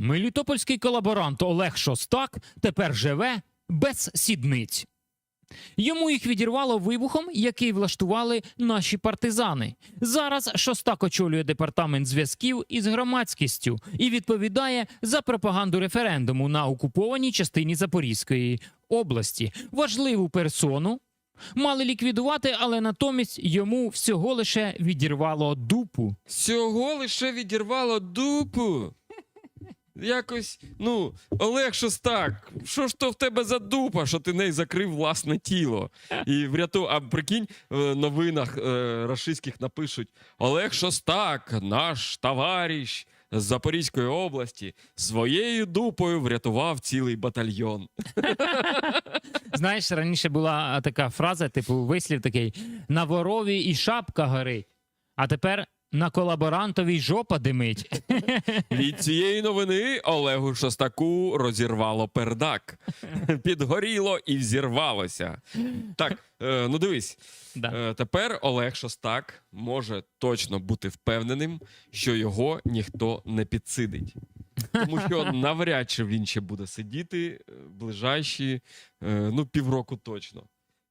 Мелітопольський колаборант Олег Шостак тепер живе без сідниць. Йому їх відірвало вибухом, який влаштували наші партизани. Зараз Шостак очолює департамент зв'язків із громадськістю і відповідає за пропаганду референдуму на окупованій частині Запорізької області. Важливу персону мали ліквідувати, але натомість йому всього лише відірвало дупу. Всього лише відірвало дупу. Якось, ну, Олег Шостак, що ж то в тебе за дупа, що ти нею закрив власне тіло? І вряту, а прикинь, в новинах е, рашистських напишуть: Олег Шостак, наш товариш з Запорізької області, своєю дупою врятував цілий батальйон. Знаєш, раніше була така фраза, типу вислів такий: на ворові і шапка горить, а тепер на колаборантові й жопа димить. Від цієї новини Олегу Шостаку розірвало пердак. Підгоріло і взірвалося. Так, е, ну дивись. Да. Е, Тепер Олег Шостак може точно бути впевненим, що його ніхто не підсидить. Тому що навряд чи він ще буде сидіти е, ближайші ну, півроку точно.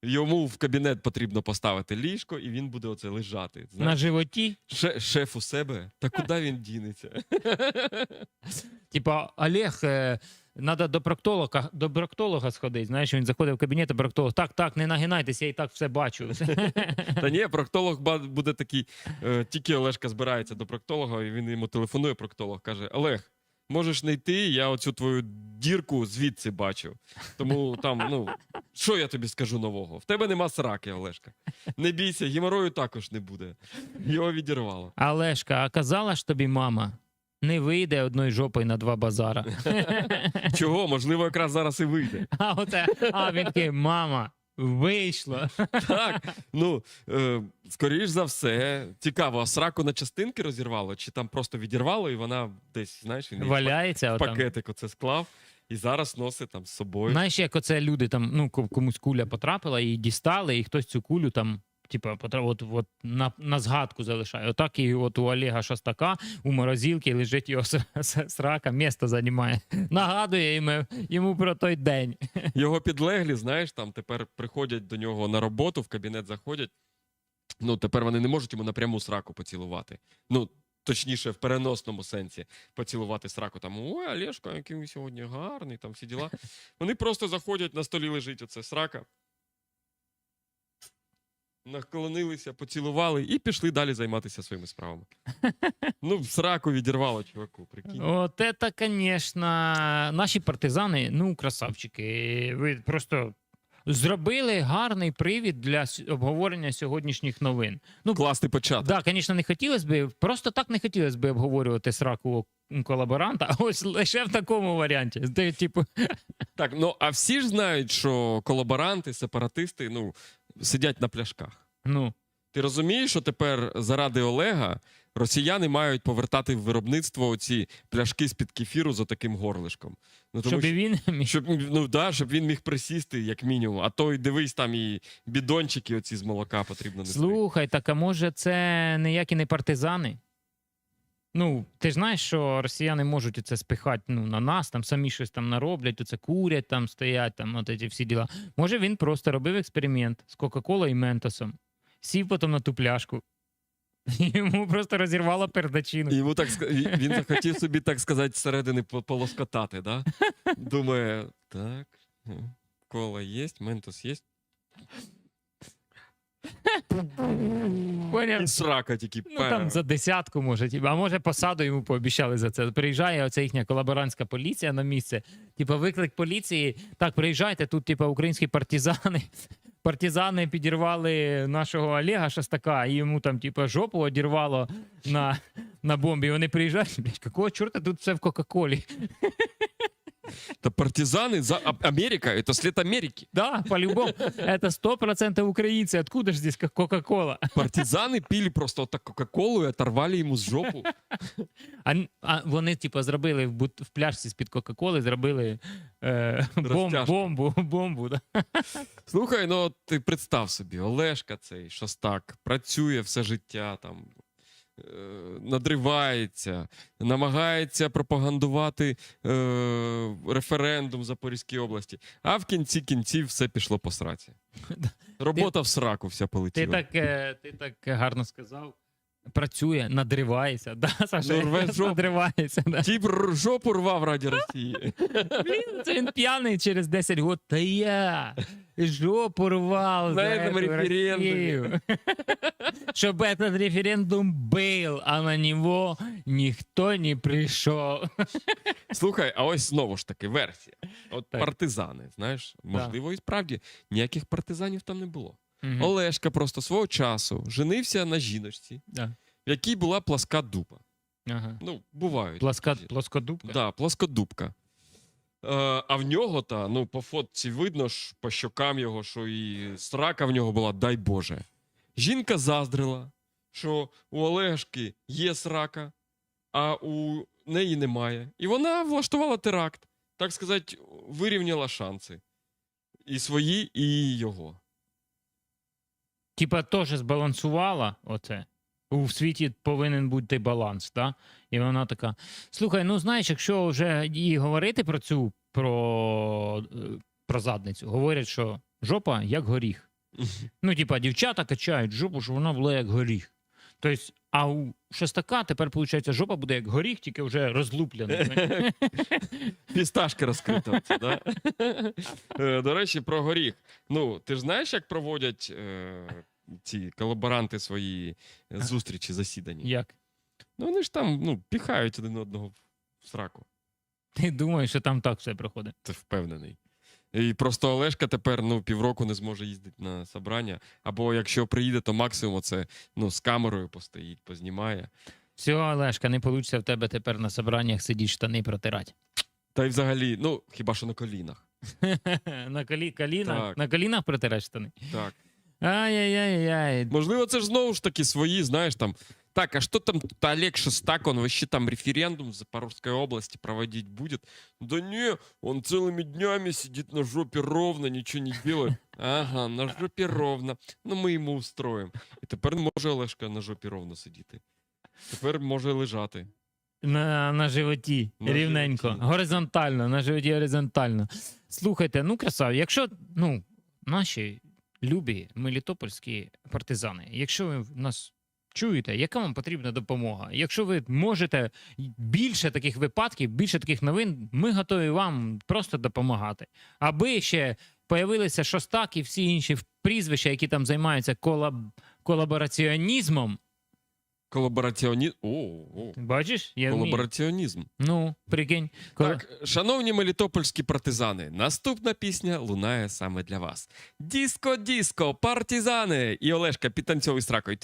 Йому в кабінет потрібно поставити ліжко, і він буде оце лежати. На Знаєш, животі, Ше- шеф у себе, та куди він дінеться? типа, Олег, е, треба до проктолога, до проктолога сходити. Знаєш, він заходить в кабінет, а проктолог. Так, так, не нагинайтеся, я і так все бачу. Та ні, проктолог ба- буде такий. е, Тільки Олешка збирається до проктолога, і він йому телефонує. Проктолог каже: Олег, можеш не йти, я оцю твою дірку звідси бачу. Тому там, ну, що я тобі скажу нового? В тебе нема сраки, Олешка. Не бійся, геморою також не буде. Його відірвало. Олешка, а казала ж тобі мама, не вийде одною жопою на два базара. Чого? Можливо, якраз зараз і вийде. А оце, а він такий, мама, вийшло. Так, ну е, скоріш за все, цікаво, а сраку на частинки розірвало, чи там просто відірвало, і вона десь, знаєш, він її Валяється. в отам. пакетик оце склав і зараз носить там з собою. Знаєш, як оце люди там, ну, ко- комусь куля потрапила, і дістали, і хтось цю кулю там. Типа, от, от на, на згадку залишає. Отак і от у Олега Шостака у морозилці лежить його срака, місто займає. Нагадує йому, йому про той день. Його підлеглі, знаєш, там тепер приходять до нього на роботу, в кабінет заходять. Ну, тепер вони не можуть йому напряму сраку поцілувати. Ну, точніше, в переносному сенсі поцілувати сраку. Там ой, Олешка, який ви сьогодні гарний, там всі діла. Вони просто заходять, на столі лежить оце срака. Наклонилися, поцілували і пішли далі займатися своїми справами. Ну, сраку відірвало, чуваку, прикинь. От це, звісно, наші партизани, ну, красавчики. Ви просто зробили гарний привід для обговорення сьогоднішніх новин. Ну, Класний початок. Так, да, звісно, не хотілося б, просто так не хотілося б обговорювати сраку колаборанта, а ось лише в такому варіанті. Де, типу, Так, ну а всі ж знають, що колаборанти, сепаратисти ну, сидять на пляшках. ну, Ти розумієш, що тепер заради Олега росіяни мають повертати в виробництво ці пляшки з-під кефіру за таким горлишком. Ну, тому щоб і він міг. щоб, ну, да, щоб він міг присісти, як мінімум. А то й дивись, там і бідончики оці з молока потрібно нести. Слухай, так а може це ніякі не партизани? Ну, ти ж знаєш, що росіяни можуть це спихати ну, на нас, там самі щось там нароблять, оце курять, там стоять, там от ці всі діла. Може, він просто робив експеримент з Кока-Колою і Ментосом, сів потім на ту пляшку. Йому просто розірвало передачину. І Йому так він- захотів собі, так сказати, зсередини полоскотати, да? Думає, так, кола є, ментос є. Поняв? І срака тільки. Ну там за десятку може, типу, а може посаду йому пообіцяли за це. Приїжджає оця їхня колаборантська поліція на місце. Типу, виклик поліції. Так, приїжджайте, тут, типу, українські партизани. Партизани підірвали нашого Олега Шостака, і йому там, типу, жопу одірвало на, на бомбі. Вони приїжджають, блядь, якого чорта тут все в Кока-Колі? Та партизани за Америка, це слід Америки. Да, по-любому. Это 100% українці. Откуда ж здесь Кока-Кола? Партизани пили просто так Кока-Колу і оторвали йому з жопу. А, а вони, типу, зробили в, бут- в пляшці з-під Кока-Коли, зробили е, бом, Розтяжку. бомбу, бомбу. Да? Слухай, ну ти представ собі, Олешка цей Шостак працює все життя там. Надривається, намагається пропагандувати е, референдум в Запорізькій області, а в кінці кінців все пішло по сраці. Робота в сраку вся Ти так, е, ти так гарно сказав. Працює, надривається. Да, Саша, Ну, рве жопу. надривається. Да. Тіп р- жопу рвав раді Росії. Блін, це він п'яний через 10 років. Та я жопу рвав. На за этом эту референдуме. Россию. Чтобы этот референдум был, а на него никто не пришел. Слухай, а ось знову ж таки версія. От Так. партизани, знаєш, можливо, і справді ніяких партизанів там не було. Мгм. Олешка просто свого часу женився на жіночці, Да. в якій була пласка дупа. Ага. Ну, бувають. Плоска, такі. плоскодубка? Да, плоскодубка. Е, а в нього та, ну, по фотці видно ж по щокам його, що і срака в нього була, дай Боже. Жінка заздрила, що у Олешки є срака, а у неї немає. І вона влаштувала теракт, так сказати, вирівняла шанси. І свої, і його. Типа теж збалансувала оце. У світі повинен бути баланс, да? І вона така: слухай, ну знаєш, якщо вже і говорити про цю про, е, про задницю, говорять, що жопа як горіх. Ну, типа, дівчата качають жопу, щоб вона була як горіх. Тобто, а у шестака тепер, виходить, жопа буде як горіх, тільки вже розлуплений. Фісташка розкрита. Е, До речі, про горіх. Ну, ти ж знаєш, як проводять е, ці колаборанти свої е, зустрічі, засідання? Як? Ну, вони ж там ну, піхають один одного в сраку. Ти думаєш, що там так все проходить? Ти впевнений. І просто Олешка тепер ну, півроку не зможе їздити на собрання. Або якщо приїде, то максимум це ну, з камерою постоїть, познімає. Все, Олешка, не вийде в тебе тепер на собраннях сидіти штани протирати. Та й взагалі, ну, хіба що на колінах. на колі, коліна, Так. на колінах протирати штани. Так. Ай-яй-яй-яй. Можливо, це ж знову ж таки свої, знаєш, там. Так, а что там тут Олег Шестак, он вообще там референдум в Запорожской области проводить будет? Да не, он целыми днями сидит на жопе ровно, ничего не делает. Ага, на жопі ровно. Ну ми йому устроїмо. І тепер може Олешка на жопі ровно сидіти. Тепер може лежати. На, на животі, На рівненько, животі. горизонтально, на животі горизонтально. Слухайте, ну красав, якщо ну, наші любі мелітопольські партизани, якщо ви нас чуєте, яка вам потрібна допомога? Якщо ви можете більше таких випадків, більше таких новин, ми готові вам просто допомагати. Аби ще появилися Шостак і всі інші прізвища, які там займаються колаб... колабораціонізмом. Колабораціоні... О, о. Бачиш? Я. Колабораціонізм. Ну, прикинь. Коли... Так, шановні мелітопольські партизани, наступна пісня лунає саме для вас. Діско, діско, партизани! І Олешка під танцьовий стракою.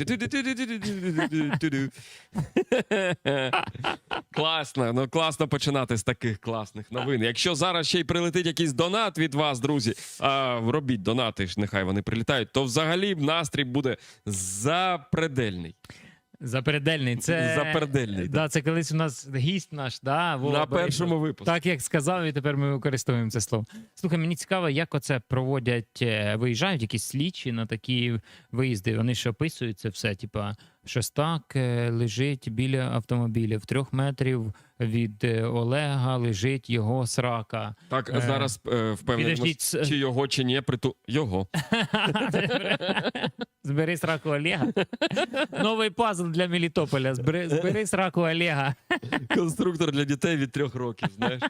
Класно, ну класно починати з таких класних новин. Якщо зараз ще й прилетить якийсь донат від вас, друзі, а робіть донати, нехай вони прилітають, то взагалі настрій буде запредельний. Запередельний. Це... Запередельний, Да, це колись у нас гість наш, да, Вова На Борисов. першому випуску. Так як сказав, і тепер ми використовуємо це слово. Слухай, мені цікаво, як оце проводять, е, виїжджають якісь слідчі на такі виїзди. Вони ж описують це все. Типа, Шостак е, лежить біля автомобіля в трьох метрів від е, Олега лежить його срака. Так, Е, зараз впевнений, чи його, чи ні, приту... Його. Збери сраку Олега. Новий пазл для Мелітополя. Збери, збери сраку Олега. Конструктор для дітей від трьох років, знаєш.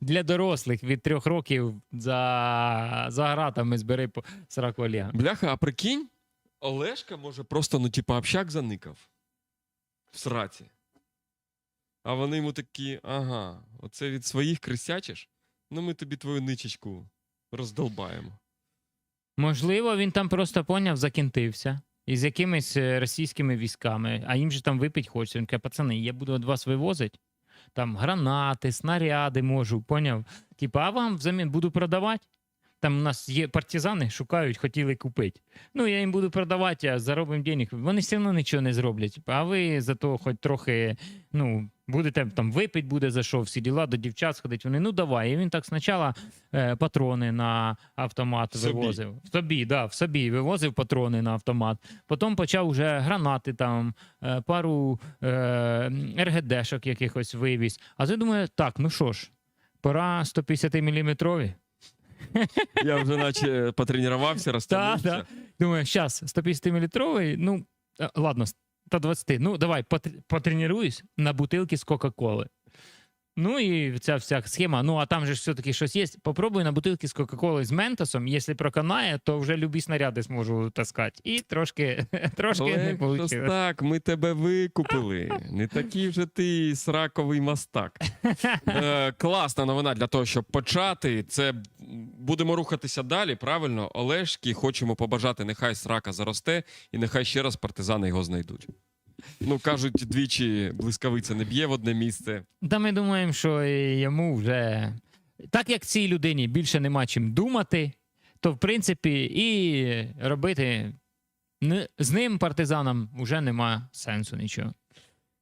Для дорослих від трьох років за, за гратами збери сраку Олега. Бляха, а прикинь, Олешка може просто, ну, типа, общак заникав. В сраці. А вони йому такі, ага, оце від своїх крисячиш? Ну ми тобі твою ничечку роздолбаємо. Можливо, він там просто поняв, закінтився. Із якимись е, російськими військами, а їм же там випить хочеться. Він каже, пацани, я буду від вас вивозити. Там гранати, снаряди можу, поняв? Типа, а вам взамін буду продавати? Там у нас є партизани, шукають, хотіли купити. Ну, я їм буду продавати, а заробимо денег. Вони все одно нічого не зроблять. А ви зато хоч трохи, ну, будете там випити буде за що, всі діла, до дівчат сходить. Вони, ну давай. І він так спочатку е, патрони на автомат Собі. вивозив. В собі, да, в собі вивозив патрони на автомат. Потім почав вже гранати там, е, пару е, РГДшок якихось вивіз. А ти думає, так, ну що ж, пора 150 міліметрові. Я вже наче потренувався, розтягнувся. да. Думаю, зараз 150 мілітровий, ну, е, ладно, 120. Ну, давай, потр- потренуюсь на бутилки з Кока-Коли. Ну і ця вся схема. Ну, а там же все-таки щось є. Попробуй на бутилки з Кока-Коли з Ментосом. Якщо проканає, то вже любі снаряди зможу таскати. І трошки, трошки не вийшло. так, ми тебе викупили. Не такий вже ти сраковий мастак. Е, класна новина для того, щоб почати. Це будемо рухатися далі. Правильно, Олешки хочемо побажати, нехай срака заросте, і нехай ще раз партизани його знайдуть. Ну, кажуть, двічі блискавиця не б'є в одне місце. Та ми думаємо, що йому вже. Так як цій людині більше нема чим думати, то в принципі і робити з ним партизанам вже нема сенсу нічого.